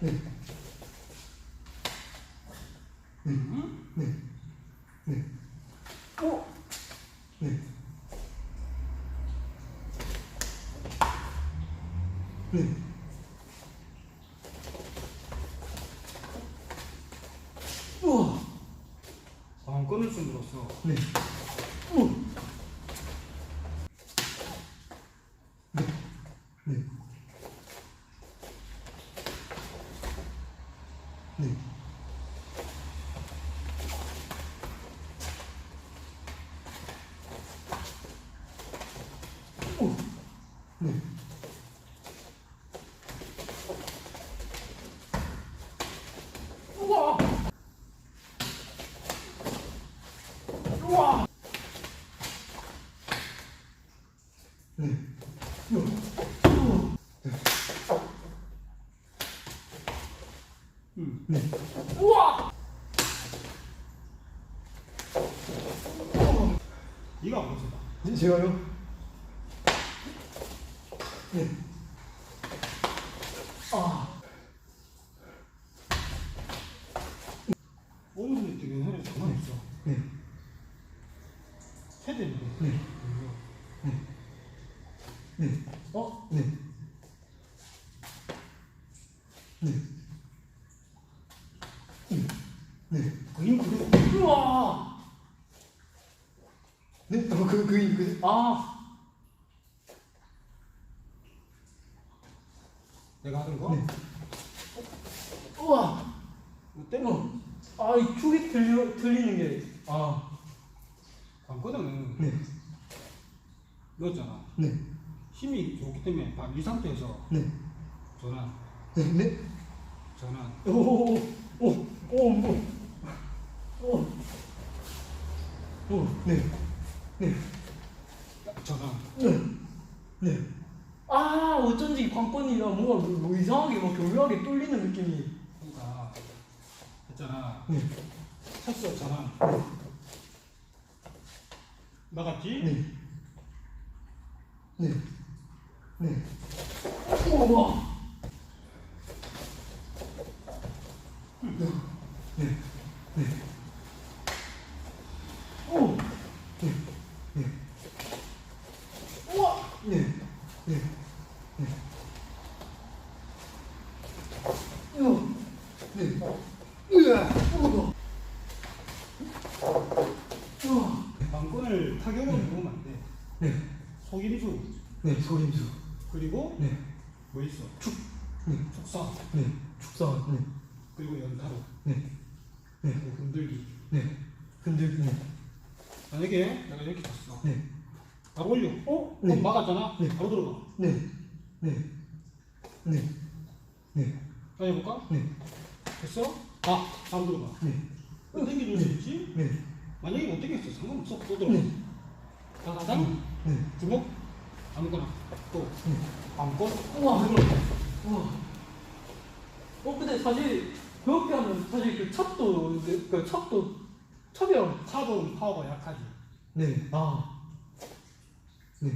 네. 음? 네. 네. 오! 네. 네. 우와! 아, 끊을 수 물었어. 네. 우! 네. 네. 네. 오! 네. 우와! 우와! 네. 음. 네. 우와! 네가 무엇이다? 제- 제가요? 네. 아. 오늘은 되게 하루 가만히 있어. 네. 세대인데. 네. 네. 어? 네. 네. 네. 그림 그려. 우와! 네? 어, 그, 그, 그, 아. 내가 하던 거? 네. 우와. 어때? 어. 아, 이 축이 들려, 들리는 게. 아. 관건은 네. 넣었잖아. 네. 힘이 좋기 때문에 바- 이 상태에서 네. 전환, 네. 네. 전환. 오, 오, 오, 오, 뭐. 오. 오, 네. 네. 전환. 네. 네. 아 어쩐지 관건이라 뭔가 뭐, 뭐 이상하게 막 교묘하게 뚫리는 느낌이 그러니까 했잖아. 네. 쳤어 전환. 나갔지? 네. 네. 네. 우와 네. 네. 오 네. 네. 우와 네. 네. 우와 네. 관건을 타격으로 누르면 안 돼. 네. 속임수 네. 소림수. 그리고 네. 뭐 있어? 축, 네. 축사 네. 축사. 네. 그리고 연타로 네. 네. 그리고 흔들기. 네. 흔들기. 네. 만약에 내가 이렇게 쳤어. 네. 바로 올려. 어? 네. 그럼 막았잖아. 네. 바로 들어가. 네. 네. 네. 네. 자 해볼까? 네. 됐어? 가. 바로 들어가. 네. 또 당겨줄 수 있지? 네. 만약에 못 당겼어. 상관없어. 또 들어가. 네. 가가당 네. 주먹 아무거나 또 네. 방권 우와 우와 어 근데 사실 그렇게 하면 사실 그 첩도 그 첩도 첩이랑 차도 파워가 약하지. 네. 아 네.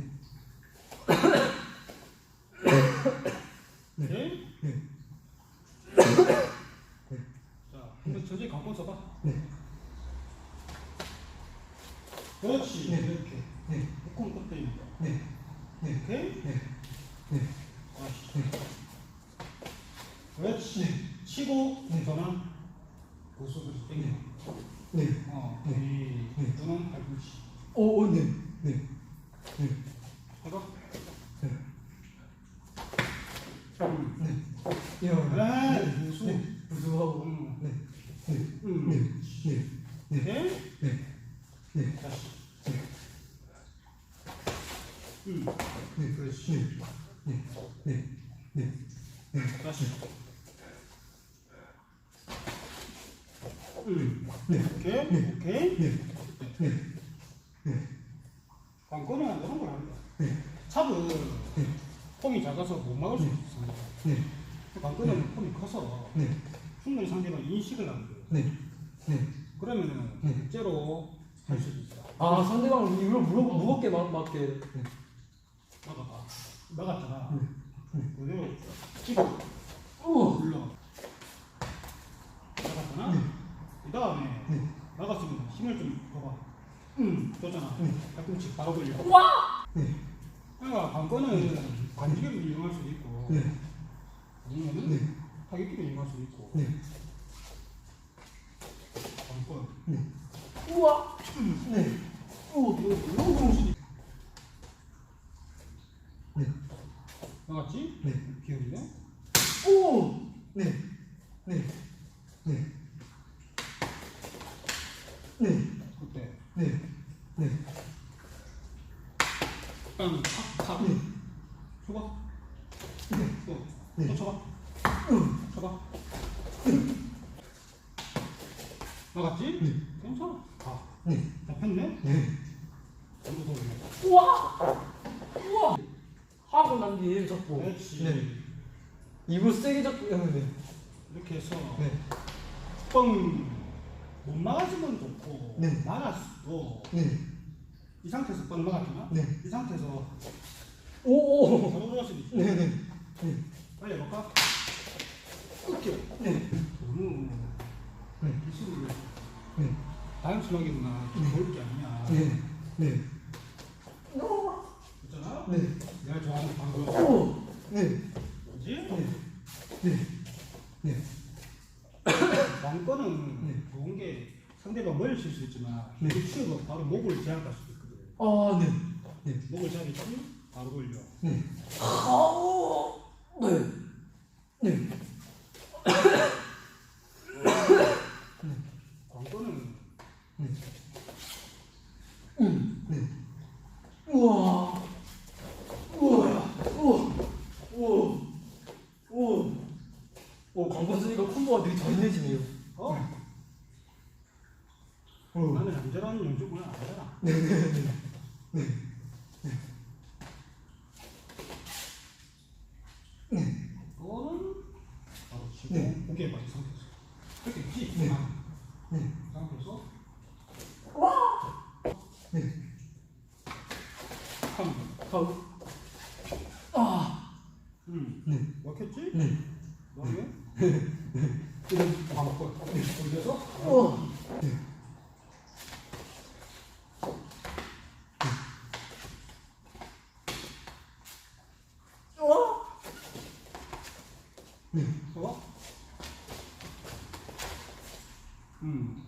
네? 네. 자, 근데 저기 방권 써봐. 네. 그렇지. 네. 이렇게. 네. 묶음 끝에 네. 네. 오케이? 네. 네. 아씨. 그렇지. 치고 전환 고속을 땡겨. 네. 어, 네. 이 네. 누는 팔꿈치. 오, 오, 네. 네. 네. 해봐. 네. 음. 네. 이야. 에이, 무수. 네. 무수하고. 음. 네. 네. 음. 네. 네. 네. 오케이? 네. 네. 다시. 네. 음. 네. 그렇지. 네. 네. 네. 네. 다시. 음. 네. 오케이? 네. 오케이? 네. 네. 네. 관건은 이런 걸 합니다. 네. 찹은 네. 폼이 작아서 못 막을 수 네. 있습니다. 네. 관건은 폼이 커서 네. 흉내 상대가 인식을 하는 거예요. 네. 네. 그러면은 네. 실제로 할 수 있어. 아 상대방 일부러 무겁, 무겁게 막, 맞게 막아봐. 막았잖아. 네. 찍어. 올라. 나갔잖아. 네. 그 다음에 네. 나갔으면 힘을 좀 봐봐. 응. 떴잖아. 네. 팔꿈치 바로 돌려. 와. 네. 그러니까 관건은 관직을 이용할 수도 있고. 네. 아니면은 네. 타격기를 이용할 수도 있고. 네. 관건. 네. 우와. 음. 네. 어, 오, 너무 정신이. 나갔지? 네. 기억이네? 오! 네. 네. 네. 네. 그때. 네. 네. 땅, 탁, 탁. 네. 쳐봐. 네. 또, 네. 또 쳐봐. 음. 쳐봐. 나갔지? 네. 괜찮아. 가. 네. 잡혔네? 네. 전부 돌리네. 우와! 우와! 하고 난 뒤에 얘를 잡고. 그렇지. 네. 입을 세게 잡고 했는데. 이렇게 해서 네. 뻥! 못 막아주면 좋고 네. 막았어도 네. 이 상태에서 뻥 막았잖아? 네. 이 상태에서 오, 오! 바로 들어갈 수도 있어 네. 네. 네. 빨리 해볼까? 끊겨 네. 너무 네. 기술을 네. 단순하게만 네. 좋을 게 아니야 네. 네. 있잖아? 네. 내가 좋아하는 방법 오! 네. 뭐지? 네. 네. 네. 왕권은 네. 좋은 게 상대방 머리를 칠수 있지만 네. 그 치고 바로 목을 제압할 수도 있거든 아, 네. 네. 목을 제압했지 바로 돌려 네. 아우! 네. 네. 왕권은 네. 음. 네. 우와! 우와! 우와! 우와! 우와! 오, 광고 쓰니까 콤보가 되게 잔인해지네요. 어? 어. 나는 네. 네. 네. 네. 네. 그거는 바로 치고 네. 맞은 상태에서 그렇게 있지? 네. 아, 네. 그 상태에서 네. 하면 가고. 아! 음. 네. 막혔지? 네. 올려서 우와! 네. 또 음.